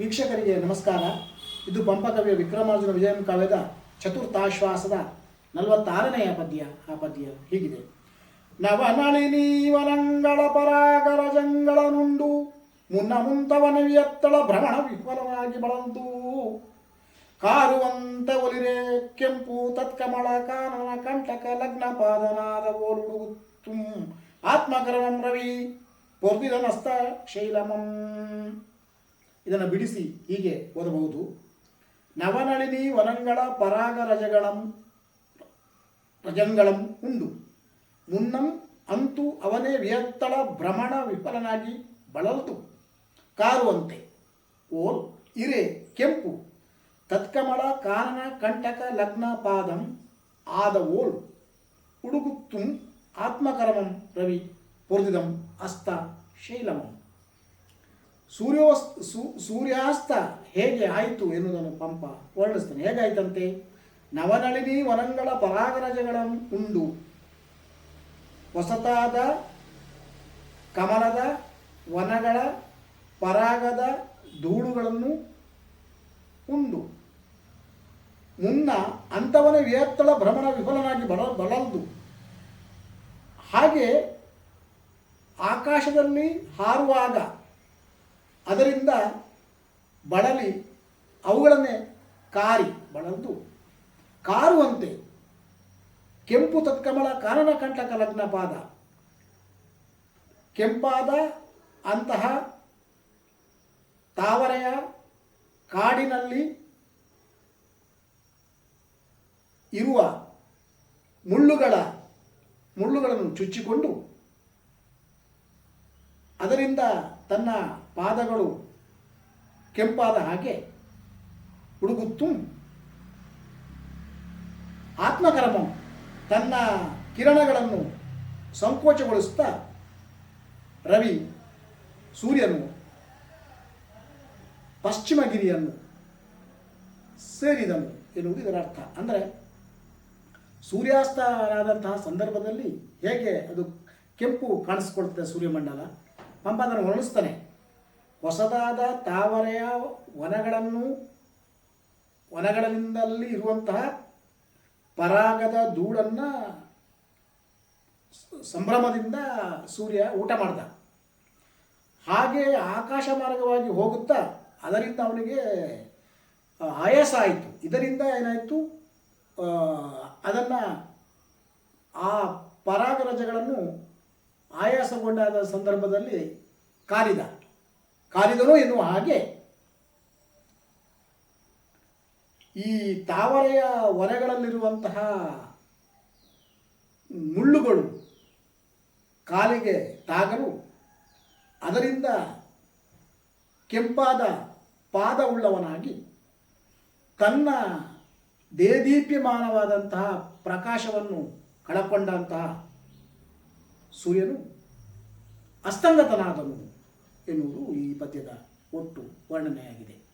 ವೀಕ್ಷಕರಿಗೆ ನಮಸ್ಕಾರ. ಇದು ಪಂಪಕವಿಯ ವಿಕ್ರಮಾರ್ಜುನ ವಿಜಯಂ ಕಾವ್ಯದ ಚತುರ್ಥಾಶ್ವಾಸದ ನಲವತ್ತಾರನೆಯ ಪದ್ಯ. ಆ ಪದ್ಯ ಹೀಗಿದೆ. ನವನಳಿ ನೀವನಂಗಳ ಪರಾಗರ ಜಂಗಳ ನುಂಡು, ಮುನ್ನ ಮುಂತವನವಿಯತ್ತಳ ಭ್ರಮಣ ವಿಫಲವಾಗಿ ಬಳಂತು ಕಾರುವಂತ ಒಲಿರೆ ಕೆಂಪು ತತ್ಕಮಳ ಕಾನನ ಕಂಟಕ ಲಗ್ನ ಪಾದನಾದ ಓಲುಡು ತುಂ ಆತ್ಮಕರಣಂ ರವಿ ಪೊರ್ದಿದನಸ್ತ ಶೈಲಮಂ. ಇದನ್ನು ಬಿಡಿಸಿ ಹೀಗೆ ಓದಬಹುದು. ನವನಳಿನಿ ವನಂಗಳ ಪರಾಗ ರಜಗಳಂ, ರಜಂಗಳಂ ಉಂಡು. ಮುನ್ನಂ ಅಂತೂ ಅವನೇ ವಿಯತ್ತಳ ಭ್ರಮಣ ವಿಫಲನಾಗಿ ಬಳಲ್ತು. ಕಾರುವಂತೆ ಓಲ್ ಇರೆ ಕೆಂಪು. ತತ್ಕಮಳ ಕಾನನ ಕಂಟಕ ಲಗ್ನ ಪಾದಂ ಆದ ಓಲ್. ಉಡುಗುತ್ತುಂ ಆತ್ಮಕರಮಂ ರವಿ, ಪೊರ್ದಿದಂ ಅಸ್ತ ಶೈಲಮಂ. ಸೂರ್ಯೋಸ್ ಸೂರ್ಯಾಸ್ತ ಹೇಗೆ ಆಯಿತು ಎನ್ನುವುದನ್ನು ಪಂಪ ವರ್ಣಿಸ್ತಾನೆ ಹೇಗಾಯ್ತಂತೆ? ನವನಳಿನಿ ವನಂಗಳ ಪರಾಗರಜಗಳನ್ನು ಉಂಡು. ಹೊಸತಾದ ಕಮಲದ ವನಗಳ ಪರಾಗದ ಧೂಳುಗಳನ್ನು ಉಂಡು. ಮುನ್ನ ಅಂಥವನ ವಿಯತ್ತಳ ಭ್ರಮಣ ವಿಫಲನಾಗಿ ಬಳ, ಬಳಲ್ದು. ಹಾಗೆ ಆಕಾಶದಲ್ಲಿ ಹಾರುವಾಗ ಅದರಿಂದ ಬಳಲಿ ಅವುಗಳನ್ನೇ ಕಾರಿ ಬಳಂದು ಕಾರುವಂತೆ ಕೆಂಪು ತತ್ಕಮಲ ಕಾನನ ಕಂಟಕ ಲಗ್ನ ಪಾದ. ಕೆಂಪಾದ ಅಂತಹ ತಾವರೆಯ ಕಾಡಿನಲ್ಲಿ ಇರುವ ಮುಳ್ಳುಗಳ, ಮುಳ್ಳುಗಳನ್ನು ಚುಚ್ಚಿಕೊಂಡು ಅದರಿಂದ ತನ್ನ ಪಾದಗಳು ಕೆಂಪಾದ ಹಾಗೆ ಹುಡುಗುತ್ತು. ಆತ್ಮಕರ್ಮಂ ತನ್ನ ಕಿರಣಗಳನ್ನು ಸಂಕೋಚಗೊಳಿಸುತ್ತಾ ರವಿ ಸೂರ್ಯನು ಪಶ್ಚಿಮಗಿರಿಯನ್ನು ಸೇರಿದನು ಎನ್ನುವುದು ಇದರ ಅರ್ಥ. ಅಂದರೆ ಸೂರ್ಯಾಸ್ತರಾದಂತಹ ಸಂದರ್ಭದಲ್ಲಿ ಹೇಗೆ ಅದು ಕೆಂಪು ಕಾಣಿಸ್ಕೊಳ್ತದೆ ಸೂರ್ಯಮಂಡಲ ಪಂಪ ಅದನ್ನು ವರ್ಣಿಸ್ತಾನೆ ಹೊಸದಾದ ತಾವರೆಯ ವನಗಳನ್ನು ವನಗಳಿಂದಲ್ಲಿ ಇರುವಂತಹ ಪರಾಗದ ಧೂಳನ್ನು ಸಂಭ್ರಮದಿಂದ ಸೂರ್ಯ ಊಟ ಮಾಡ್ದ. ಹಾಗೆ ಆಕಾಶ ಮಾರ್ಗವಾಗಿ ಹೋಗುತ್ತಾ ಅದರಿಂದ ಅವನಿಗೆ ಆಯಾಸ ಆಯಿತು ಇದರಿಂದ ಏನಾಯಿತು? ಅದನ್ನು ಆ ಪರಾಗ ರಜಗಳನ್ನು ಆಯಾಸಗೊಂಡಾದ ಸಂದರ್ಭದಲ್ಲಿ ಕಾರಿದ. ಕಾರಿದನು ಎನ್ನುವ ಹಾಗೆ. ಈ ತಾವರೆಯ ಒರೆಗಳಲ್ಲಿರುವಂತಹ ಮುಳ್ಳುಗಳು ಕಾಲಿಗೆ ತಾಗಲು ಅದರಿಂದ ಕೆಂಪಾದ ಪಾದವುಳ್ಳವನಾಗಿ ತನ್ನ ದೇದೀಪ್ಯಮಾನವಾದಂತಹ ಪ್ರಕಾಶವನ್ನು ಕಳಕೊಂಡಂತಹ ಸೂರ್ಯನು ಅಸ್ತಂಗತನಾದನು. ಎನ್ನುವುದು ಈ ಪದ್ಯದ ಒಟ್ಟು ವರ್ಣನೆಯಾಗಿದೆ.